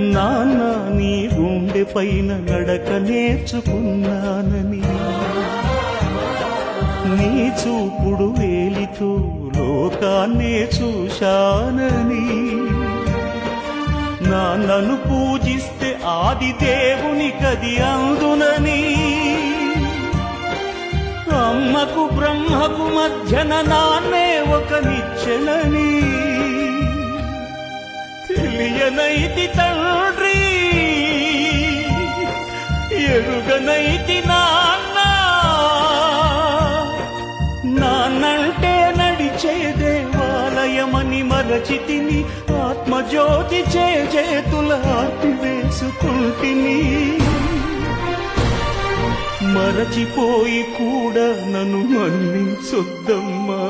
నాన్న నీ గుండె పైన నడక నేర్చుకున్నానని. నీ చూపుడు వేలితో లోకాన్నే చూశానని. నాన్నను పూజిస్తే ఆది దేవుని కది అందునని. అమ్మకు బ్రహ్మకు మధ్యన నాన్నే ఒక నిచ్చెనని. ఎరుగనైతి తండ్రి ఎరుగనైతి నాన్న. నాన్నంటే నడిచే దేవాలయమని మరచితిని ఆత్మజ్యోతి చే చేతుల ఆర్తి వేసుకుంటిని. మరచిపోయి కూడా నన్ను మన్నించొద్దమ్మా.